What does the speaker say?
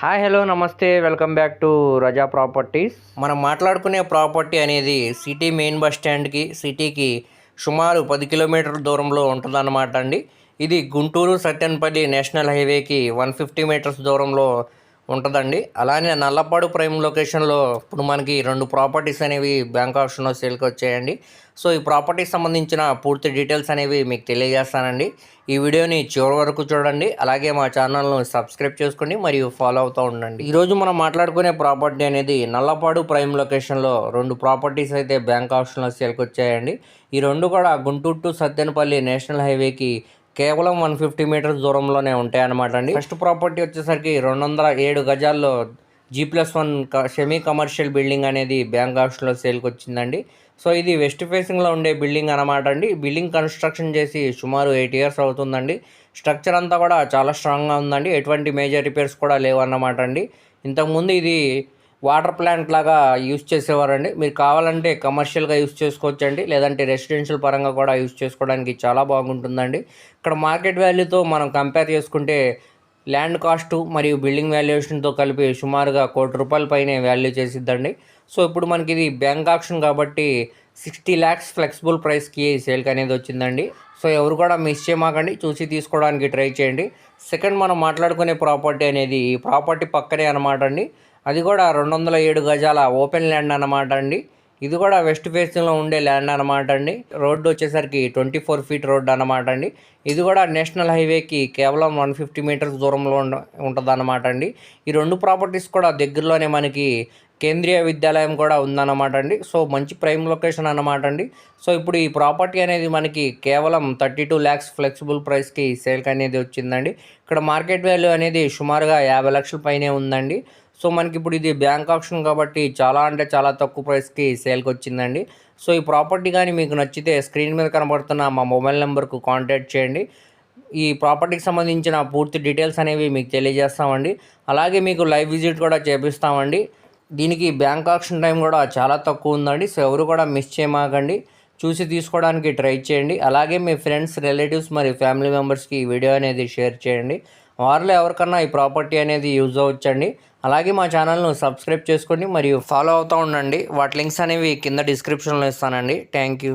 Hi hello నమస్తే welcome back to Raza properties. మనం మాట్లాడుకునే ప్రాపర్టీ అనేది సిటీ మెయిన్ బస్ స్టాండ్కి సిటీకి సుమారు పది కిలోమీటర్ల దూరంలో ఉంటుందన్నమాట అండి. ఇది గుంటూరు సత్యనపల్లి నేషనల్ హైవేకి వన్ ఫిఫ్టీ మీటర్స్ దూరంలో ఉంటుందండి. అలానే నల్లపాడు ప్రైమ్ లొకేషన్లో ఇప్పుడు మనకి రెండు ప్రాపర్టీస్ అనేవి బ్యాంక్ ఆప్షన్లో సేల్కి వచ్చాయండి. సో ఈ ప్రాపర్టీకి సంబంధించిన పూర్తి డీటెయిల్స్ అనేవి మీకు తెలియజేస్తానండి. ఈ వీడియోని చివరి వరకు చూడండి. అలాగే మా ఛానల్ను సబ్స్క్రైబ్ చేసుకోండి మరియు ఫాలో అవుతూ ఉండండి. ఈరోజు మనం మాట్లాడుకునే ప్రాపర్టీ అనేది నల్లపాడు ప్రైమ్ లొకేషన్లో రెండు ప్రాపర్టీస్ అయితే బ్యాంక్ ఆప్షన్లో సేల్కి వచ్చాయండి. ఈ రెండు కూడా గుంటూరు టు సత్యనపల్లి నేషనల్ హైవేకి కేవలం వన్ ఫిఫ్టీ మీటర్స్ దూరంలోనే ఉంటాయి అన్నమాట అండి. ఫస్ట్ ప్రాపర్టీ వచ్చేసరికి రెండు వందల ఏడు గజాల్లో G plus one semi commercial building అనేది బ్యాంక్ ఆప్షన్లో సేల్కి వచ్చిందండి. సో ఇది వెస్ట్ ఫేసింగ్లో ఉండే బిల్డింగ్ అనమాట అండి. బిల్డింగ్ కన్స్ట్రక్షన్ చేసి సుమారు ఎయిట్ ఇయర్స్ అవుతుందండి. స్ట్రక్చర్ అంతా కూడా చాలా స్ట్రాంగ్గా ఉందండి. ఎటువంటి మేజర్ రిపేర్స్ కూడా లేవు అన్నమాట అండి. ఇంతకుముందు ఇది వాటర్ ప్లాంట్ లాగా యూస్ చేసేవారండి. మీరు కావాలంటే కమర్షియల్గా యూస్ చేసుకోవచ్చండి. లేదంటే రెసిడెన్షియల్ పరంగా కూడా యూస్ చేసుకోవడానికి చాలా బాగుంటుందండి. ఇక్కడ మార్కెట్ వాల్యూతో మనం కంపేర్ చేసుకుంటే ల్యాండ్ కాస్ట్ మరియు బిల్డింగ్ వాల్యుయేషన్తో కలిపి సుమారుగా కోటి రూపాయల పైనే వాల్యూ చేసిద్దండి. సో ఇప్పుడు మనకి ఇది బ్యాంక్ ఆప్షన్ కాబట్టి సిక్స్టీ ల్యాక్స్ ఫ్లెక్సిబుల్ ప్రైస్కి సేల్కి అనేది వచ్చిందండి. సో ఎవరు కూడా మిస్ చేయమాకండి. చూసి తీసుకోవడానికి ట్రై చేయండి. సెకండ్ మనం మాట్లాడుకునే ప్రాపర్టీ అనేది ఈ ప్రాపర్టీ పక్కనే అనమాట అండి. అది కూడా రెండు వందల ఏడు గజాల ఓపెన్ ల్యాండ్ అనమాట అండి. ఇది కూడా వెస్ట్ ఫేసింగ్లో ఉండే ల్యాండ్ అనమాట అండి. రోడ్డు వచ్చేసరికి ట్వంటీ ఫోర్ ఫీట్ రోడ్డు అనమాట అండి. ఇది కూడా నేషనల్ హైవేకి కేవలం వన్ ఫిఫ్టీ మీటర్స్ దూరంలో ఉండ ఉంటుంది అనమాట అండి. ఈ రెండు ప్రాపర్టీస్ కూడా దగ్గరలోనే మనకి కేంద్రీయ విద్యాలయం కూడా ఉందన్నమాట అండి. సో మంచి ప్రైమ్ లొకేషన్ అనమాట అండి. సో ఇప్పుడు ఈ ప్రాపర్టీ అనేది మనకి కేవలం థర్టీ టూ ల్యాక్స్ ఫ్లెక్సిబుల్ ప్రైస్కి సేల్కి అనేది వచ్చిందండి. ఇక్కడ మార్కెట్ వాల్యూ అనేది సుమారుగా యాభై లక్షల పైనే ఉందండి. సో మనకి ఇప్పుడు ఇది బ్యాంక్ ఆప్షన్ కాబట్టి చాలా అంటే చాలా తక్కువ ప్రైస్కి సేల్కి వచ్చిందండి సో ఈ ప్రాపర్టీ కానీ మీకు నచ్చితే స్క్రీన్ మీద కనబడుతున్న మా మొబైల్ నెంబర్కు కాంటాక్ట్ చేయండి. ఈ ప్రాపర్టీకి సంబంధించిన పూర్తి డీటెయిల్స్ అనేవి మీకు తెలియజేస్తామండి. అలాగే మీకు లైవ్ విజిట్ కూడా చేపిస్తామండి. దీనికి బ్యాంక్ ఆప్షన్ టైం కూడా చాలా తక్కువ ఉందండి. సో ఎవరు కూడా మిస్ చేయమాకండి. చూసి తీసుకోవడానికి ట్రై చేయండి. అలాగే మీ ఫ్రెండ్స్ రిలేటివ్స్ మరియు ఫ్యామిలీ మెంబర్స్కి ఈ వీడియో అనేది షేర్ చేయండి. వారిలో ఎవరికన్నా ఈ ప్రాపర్టీ అనేది యూజ్ అవ్వచ్చండి. అలాగే మా ఛానల్ను సబ్స్క్రైబ్ చేసుకోండి మరియు ఫాలో అవుతూ ఉండండి. వాటి లింక్స్ అనేవి కింద డిస్క్రిప్షన్లో ఇస్తానండి. Thank you.